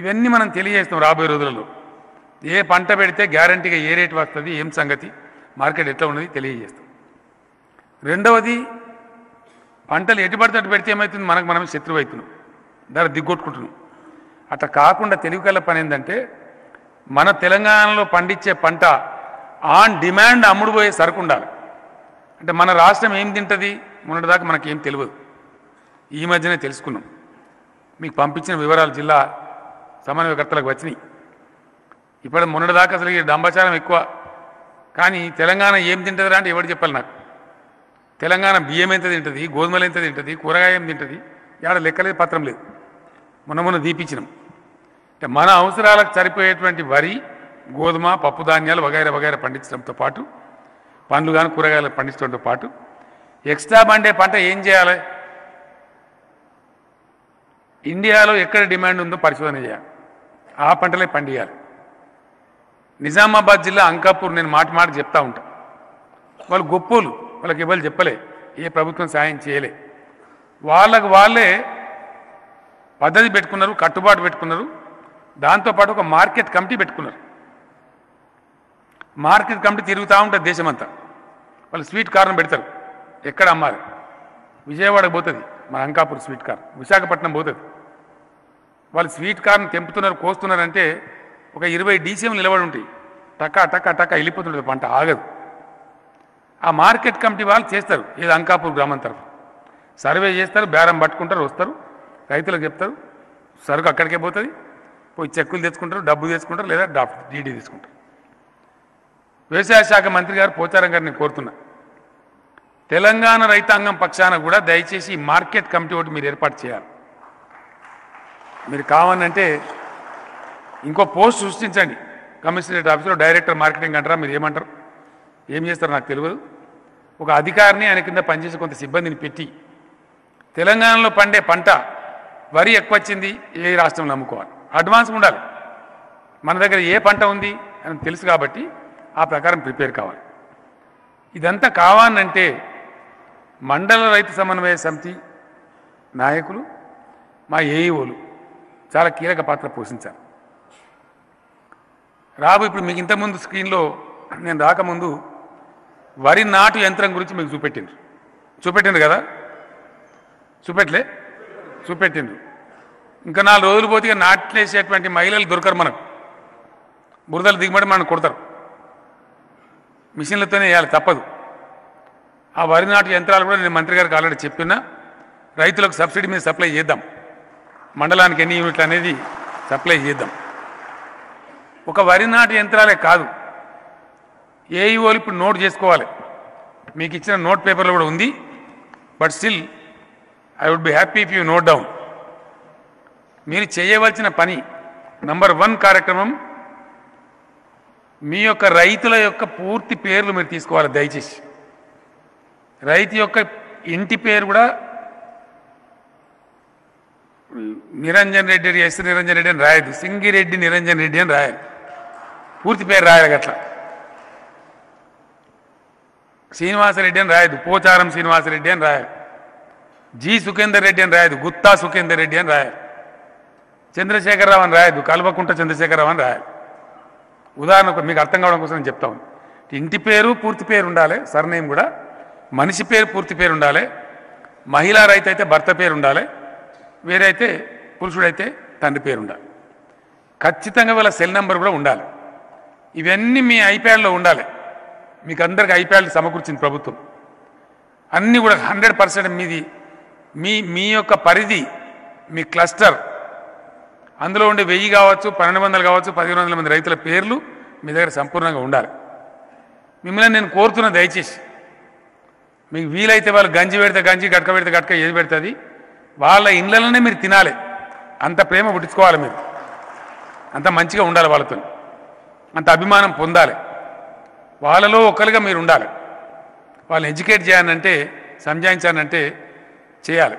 ఇవన్నీ మనం తెలియజేస్తాం రాబోయే రోజులలో. ఏ పంట పెడితే గ్యారంటీగా ఏ రేటు వస్తుంది ఏం సంగతి మార్కెట్ ఎట్లా ఉన్నది తెలియజేస్తాం. రెండవది పంటలు ఎటు పడితే అటు పెడితే ఏమవుతుంది మనకు మనం శత్రువు అవుతున్నాం. ధర దిగ్గొట్టుకుంటున్నాం. అట్లా కాకుండా తెలివి కల పని ఏంటంటే మన తెలంగాణలో పండించే పంట ఆన్ డిమాండ్ అమ్ముడుపోయే సరుకు ఉండాలి. అంటే మన రాష్ట్రం ఏం తింటుంది? మొన్నటిదాకా మనకేం తెలియదు ఈ మధ్యనే తెలుసుకున్నాం. మీకు పంపించిన వివరాలు జిల్లా సమన్వయకర్తలకు వచ్చినాయి. ఇప్పుడు మొన్నటిదాకా అసలు ఈ డంబాచారం ఎక్కువ. కానీ తెలంగాణ ఏం తింటుందిరా అంటే ఎవరు చెప్పాలి నాకు. తెలంగాణ బియ్యం ఎంత తింటుంది? గోధుమలు ఎంత తింటుంది? కూరగాయ ఏం తింటుంది? ఏడ లెక్కలేదు పత్రం లేదు. మొన్న మొన్న దీపించినాం. అంటే మన అవసరాలకు సరిపోయేటువంటి వరి గోధుమ పప్పు ధాన్యాలు వగైరా వగైరా పండించడంతో పాటు పండ్లు కానీ కూరగాయలు పండించడంతో పాటు ఎక్స్ట్రా పండే పంట ఏం చేయాలి? ఇండియాలో ఎక్కడ డిమాండ్ ఉందో పరిశోధన చేయాలి. ఆ పంటలే పండియాలి. నిజామాబాద్ జిల్లా అంకాపూర్ నేను మాట మాట చెప్తా ఉంటా. వాళ్ళు గొప్పోలు వాళ్ళకి ఇవ్వాలి చెప్పలే. ఏ ప్రభుత్వం సాయం చేయలే. వాళ్ళకు వాళ్ళే పద్ధతి పెట్టుకున్నారు కట్టుబాటు పెట్టుకున్నారు. దాంతోపాటు ఒక మార్కెట్ కమిటీ పెట్టుకున్నారు. మార్కెట్ కమిటీ తిరుగుతూ ఉంటుంది దేశమంతా. వాళ్ళు స్వీట్ కార్న్ పెడతారు. ఎక్కడ అమ్మాలి? విజయవాడకు పోతుంది మన అంకాపూర్ స్వీట్ కార్న్. విశాఖపట్నం పోతుంది. వాళ్ళు స్వీట్ కార్న్ తెంపుతున్నారు కోస్తున్నారంటే ఒక ఇరవై డీసీఎం నిలబడి ఉంటాయి టకా టకా టకా వెళ్ళిపోతుంటుంది పంట ఆగదు. ఆ మార్కెట్ కమిటీ వాళ్ళు చేస్తారు ఇది అంకాపూర్ గ్రామం తరఫు. సర్వే చేస్తారు బేరం పట్టుకుంటారు వస్తారు రైతులకు చెప్తారు సరుకు అక్కడికే పోతుంది పోయి చెక్కులు తెచ్చుకుంటారు డబ్బు తెచ్చుకుంటారు లేదా డాక్టర్ డీడీ తీసుకుంటారు. వ్యవసాయ శాఖ మంత్రి గారు పోచారం గారిని కోరుతున్నా. తెలంగాణ రైతాంగం పక్షాన కూడా దయచేసి మార్కెట్ కమిటీ ఒకటి మీరు ఏర్పాటు చేయాలి. మీరు కావాలంటే ఇంకో పోస్ట్ సృష్టించండి. కమిషనరేట్ ఆఫీసులో డైరెక్టర్ మార్కెటింగ్ అంటారా మీరు ఏమంటారు? ఏం చేస్తారు నాకు తెలియదు. ఒక అధికారిని ఆయన కింద పనిచేసే కొంత సిబ్బందిని పెట్టి తెలంగాణలో పండే పంట వరి ఎక్కువ వచ్చింది ఏ రాష్ట్రంలో అమ్ముకోవాలి? అడ్వాన్స్ ఉండాలి. మన దగ్గర ఏ పంట ఉంది అని తెలుసు కాబట్టి ఆ ప్రకారం ప్రిపేర్ కావాలి. ఇదంతా కావాలంటే మండల రైతు సమన్వయ సమితి నాయకులు మా ఏఈఓలు చాలా కీలక పాత్ర పోషించారు రాబు ఇప్పుడు మీకు ఇంతకుముందు స్క్రీన్లో నేను రాకముందు వరి నాటు యంత్రం గురించి మీకు చూపెట్టిండ్రు. చూపెట్టిండ్రు కదా? చూపెట్లే? చూపెట్టిండ్రు. ఇంకా నాలుగు రోజులు పోతే నాట్లేసేటువంటి మహిళలు దొరకరు మనకు. బురదలు దిగుబడి మనం కొడతారు. మిషన్లతోనే వేయాలి తప్పదు. ఆ వరి నాటు యంత్రాలు కూడా నేను మంత్రి గారికి ఆల్రెడీ చెప్పినా రైతులకు సబ్సిడీ మీద సప్లై చేద్దాం. మండలానికి ఎన్ని యూనిట్లు అనేది సప్లై చేద్దాం. ఒక వరి నాటు యంత్రాలే కాదు. ఏఈఓలు ఇప్పుడు నోట్ చేసుకోవాలి. మీకు ఇచ్చిన నోట్ పేపర్లో కూడా ఉంది. But still I would be happy if you note down. మీరు చేయవలసిన పని నంబర్ వన్ కార్యక్రమం మీ యొక్క రైతుల యొక్క పూర్తి పేర్లు మీరు తీసుకోవాలి దయచేసి. రైతు యొక్క ఇంటి పేరు కూడా నిరంజన్ రెడ్డి అని ఎస్ నిరంజన్ రెడ్డి అని రాయదు సింగిరెడ్డి నిరంజన్ రెడ్డి అని రాయాలి. పూర్తి పేరు రాయాలి అట్లా. శ్రీనివాసరెడ్డి అని రాయదు పోచారం శ్రీనివాసరెడ్డి అని రాయాలి. జి సుఖేందర్ రెడ్డి అని రాయదు గుత్తా సుఖేందర్ రెడ్డి అని రాయాలి. చంద్రశేఖరరావు అని రాయదు కల్వకుంట చంద్రశేఖరరావు అని రాయాలి. ఉదాహరణకు మీకు అర్థం కావడం కోసం నేను చెప్తా ఇంటి పేరు పూర్తి పేరు ఉండాలి సర్నేమ్ కూడా. మనిషి పేరు పూర్తి పేరు ఉండాలి. మహిళా రైతు అయితే భర్త పేరు ఉండాలి. వేరే అయితే పురుషుడైతే తండ్రి పేరు ఉండాలి. ఖచ్చితంగా వీళ్ళ సెల్ నెంబర్ కూడా ఉండాలి. ఇవన్నీ మీ ఐప్యాడ్లో ఉండాలి. మీకు అందరికి ఐప్యాడ్లు సమకూర్చింది ప్రభుత్వం. అన్నీ కూడా హండ్రెడ్ పర్సెంట్ మీది మీ మీ యొక్క పరిధి మీ క్లస్టర్ అందులో ఉండే వెయ్యి కావచ్చు పన్నెండు వందలు కావచ్చు పదిహేను వందల మంది రైతుల పేర్లు మీ దగ్గర సంపూర్ణంగా ఉండాలి. మిమ్మల్ని నేను కోరుతున్నా దయచేసి మీకు వీలైతే వాళ్ళు గంజి పెడితే గంజి గట్క పెడితే గట్క ఏది పెడుతుంది? వాళ్ళ ఇండ్లలోనే మీరు తినాలి. అంత ప్రేమ పుట్టించుకోవాలి మీరు. అంత మంచిగా ఉండాలి వాళ్ళతో అంత అభిమానం పొందాలి. వాళ్ళలో ఒకరుగా మీరు ఉండాలి. వాళ్ళని ఎడ్యుకేట్ చేయాలంటే సంజాయించాలంటే చేయాలి.